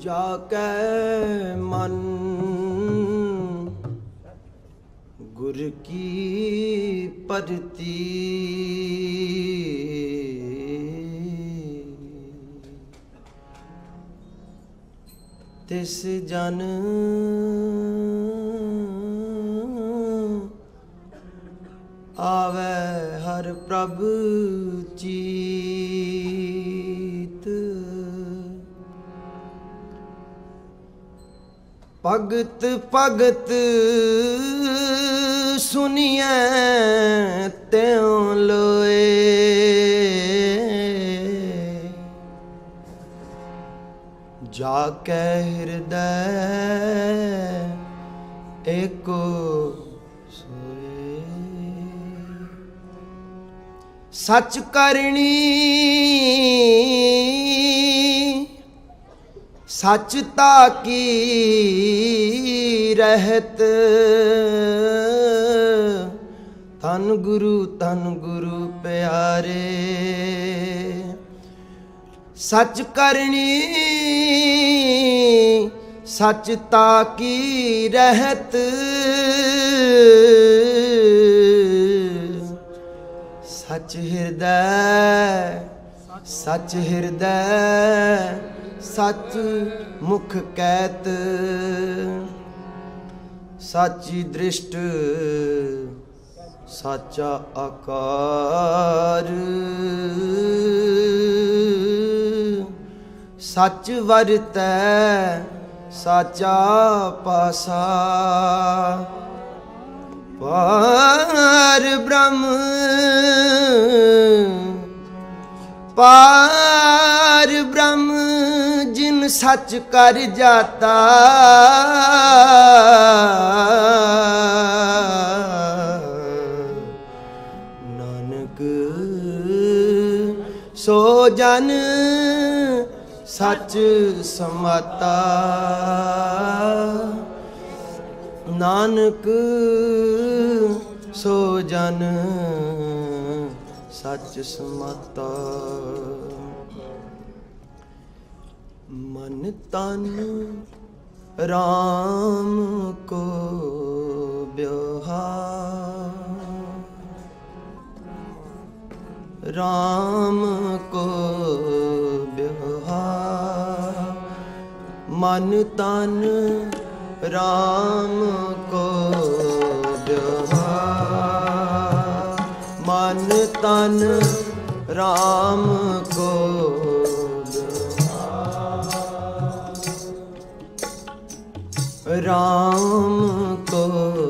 ਜਾ ਕੈ ਮਨ। ਗੁਰ ਕੀ ਪਰਤੀ। ਤਿਸ ਜਨ ਆਵੇ ਹਰ ਪ੍ਰਭ ਜੀ ਭਗਤ ਭਗਤ ਸੁਨੀਐ ਤਿਉ ਲੋਏ। ਜਾ ਕੇ ਹਿਰਦੈ ਏਕੋ ਸੋਏ। ਸੱਚ ਕਰਨੀ ਸੱਚ ਤਾ ਕੀ ਰਹਿਤ? ਤਨ ਗੁਰੂ ਤਨ ਗੁਰੂ ਪਿਆਰੇ। ਸੱਚ ਕਰਨੀ, ਸੱਚ ਤਾ ਕੀ ਰਹਿਤ? ਸੱਚ ਹਿਰਦੈ ਸੱਚ ਹਿਰਦੈ। ਸੱਚ ਮੁਖ ਕੈਤ, ਸਾਚੀ ਦ੍ਰਿਸ਼ਟ, ਸਾਚਾ ਆਕਾਰ। ਸੱਚ ਵਰਤੈ, ਸਾਚਾ ਪਾਸਾ। ਪਾਰ ਬ੍ਰਹਮ ਪਾਰ ਬ੍ਰਹਮ। ਜਿਨ ਸੱਚ ਕਰ ਜਾਤਾ। ਨਾਨਕ ਸੋ ਜਨ ਸੱਚ ਸਮਾਤਾ। ਨਾਨਕ ਸੋ ਜਨ ਸੱਚ ਸਮਾਤਾ। ਮਨ ਤਨ ਰਾਮ ਕੋ ਬਿਵਹਾਰ RAM ਕੋ ਬਿਵਹਾਰ ਮਨ ਤਨ ਰਾਮ ਕੋ ਬਿਵਹਾਰ ਮਨ ਤਨ ਰਾਮ ਕੋ ਬਿਵਹਾਰ RAM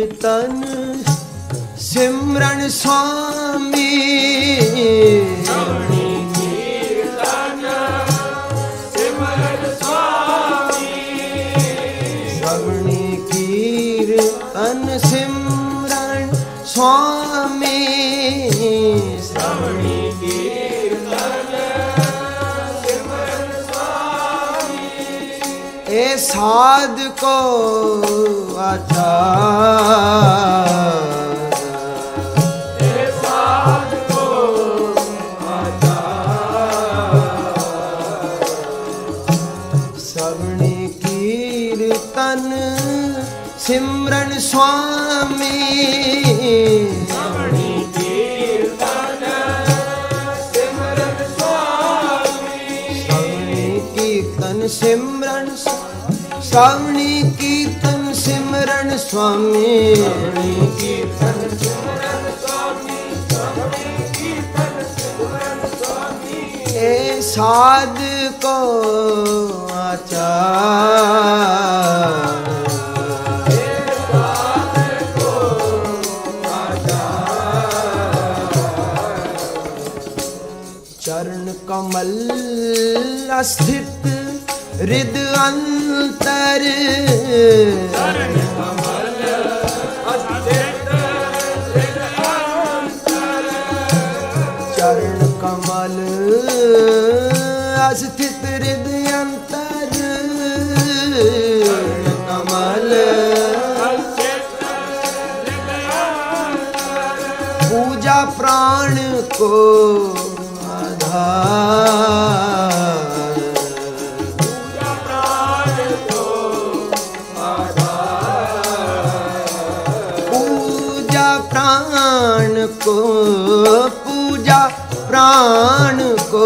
ਕੀਰਤਨ ਸਿਮਰਨ ਸੁਆਮੀ ਸਾਧ ਕੋ ਆਚਾਰ। ਸਵਣੀ ਕੀਰਤਨ ਸਿਮਰਨ ਸੁਆਮੀ। ਸਵਣੀ ਕੀਰਤਨ ਇਹ ਸਾਧ ਕੋ ਆਚਾਰ। ਚਰਨ ਕਮਲ ਅਸਥਿਤ ਰਿਦ ਅੰਤਰ। ਚਰਨ ਚਰਨ ਕਮਲ ਅਸਥਿਤ ਰਿਦ ਅੰਤਰ। ਚਰਨ ਕਮਲ ਪੂਜਾ ਪ੍ਰਾਣ ਕੋ ਆਧਾਰ। पूजा प्राण को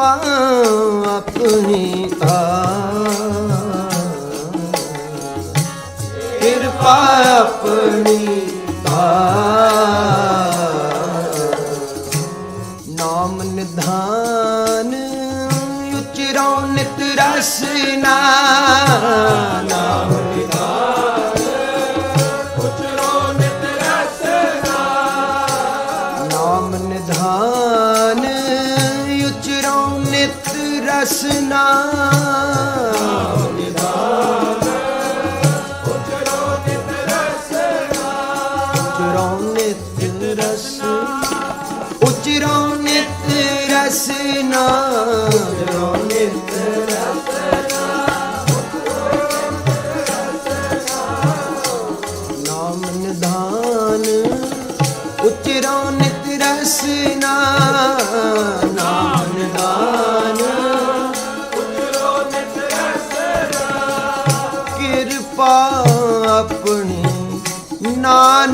ਕਿਰਪਾ ਆਪਣੀ ਧਾਰ ਕਿਰਪਾ ਆਪਣੀ ਧਾਰ ਰਸਨਾ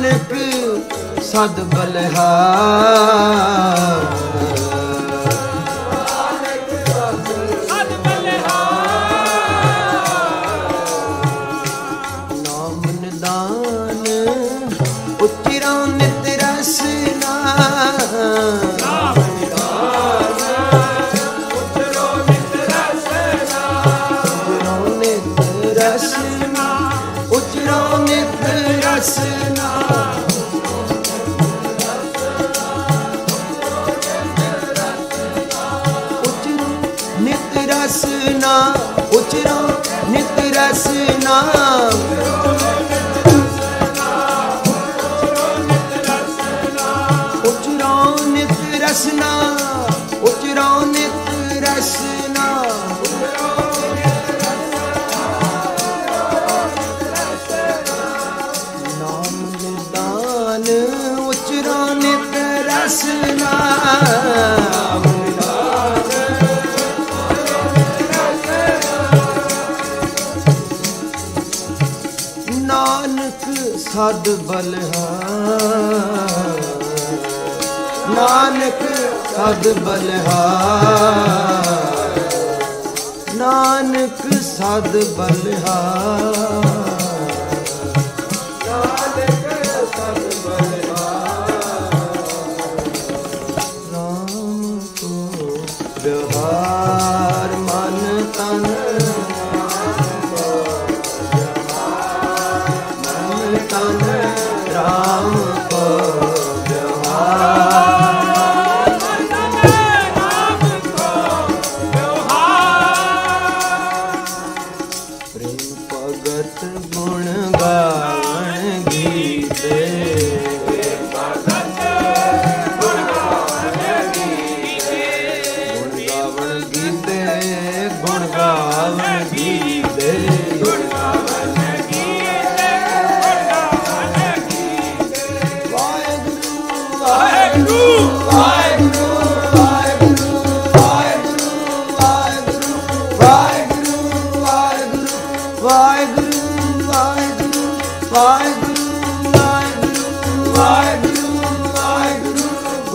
ਨਾਨਕ ਸਦ ਬਲਹਾਰ ਸਦ ਸਦ ਬਲਹਾਰ ਨਾਨਕ ਸਦ ਬਲਹਾਰ ਨਾਨਕ ਸਦ ਬਲਹਾਰ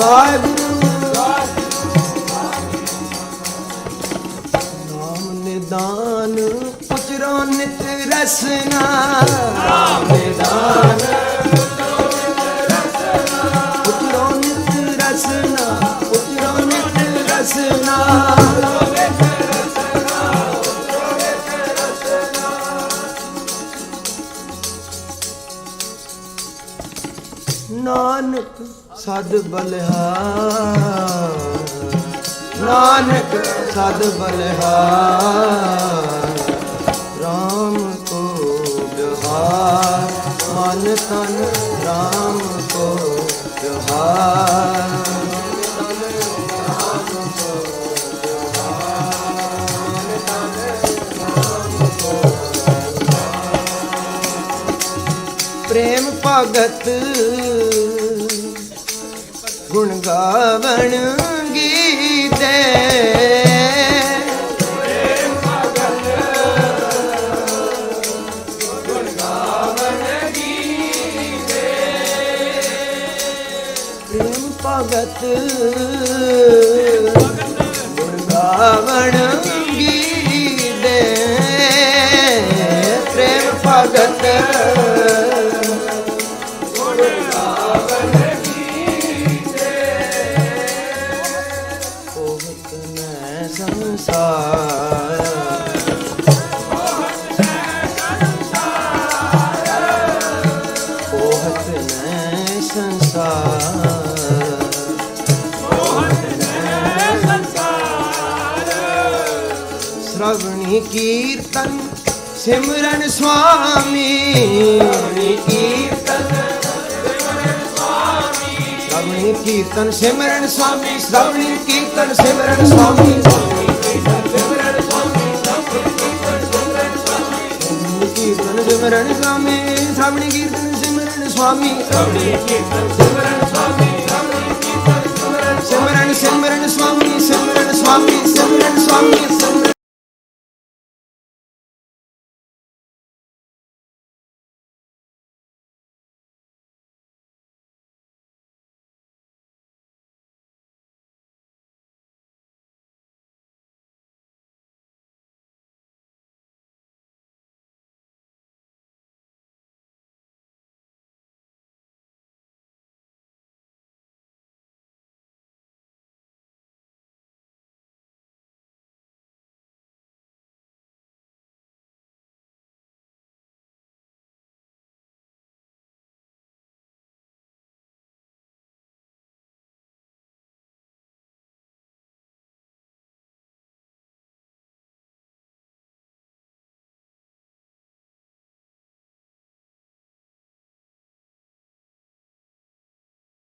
ਵਾਹਿਗੁਰੂ ਨਾਮ ਨਿਦਾਨ ਪੁਚਰੋ ਨਿਤ ਰਸਨਾ। ਨਾਮ ਨਿਦਾਨ। ਸਦ ਬਲਿਹਾਰ। ਨਾਨਕ ਸਦ ਬਲਿਹਾਰ। RAM ਕੋ ਵਿਹਾਰ। ਮਨ ਤਨ RAM ਕੋ ਵਿਹਾਰ। ਭਗਤ ਗੁਣ ਗਾਵਣ ਗੀਤੇ ਪ੍ਰੇਮ ਭਗਤ ਸ਼੍ਰਵਣੀ ਕੀਰਤਨ ਸਿਮਰਨ ਸੁਆਮੀ। ਸ਼੍ਰਵਣੀ ਕੀਰਤਨ ਸ਼੍ਰਵਣੀ ਕੀਰਤਨ ਸਿਮਰਨ ਸੁਆਮੀ ਸ਼੍ਰਵਣੀ ਕੀਰਤਨ ਸਿਮਰਨ ਸੁਆਮੀ। ਕੀਰਤਨ ਸਿਮਰਨ ਸੁਆਮੀ ਸ਼੍ਰਵਣੀ ਕੀਰਤਨ ਸਿਮਰਨ ਸੁਆਮੀ। ਸਿਮਰਨ ਸਿਮਰਨ ਸਿਮਰਨ ਸੁਆਮੀ।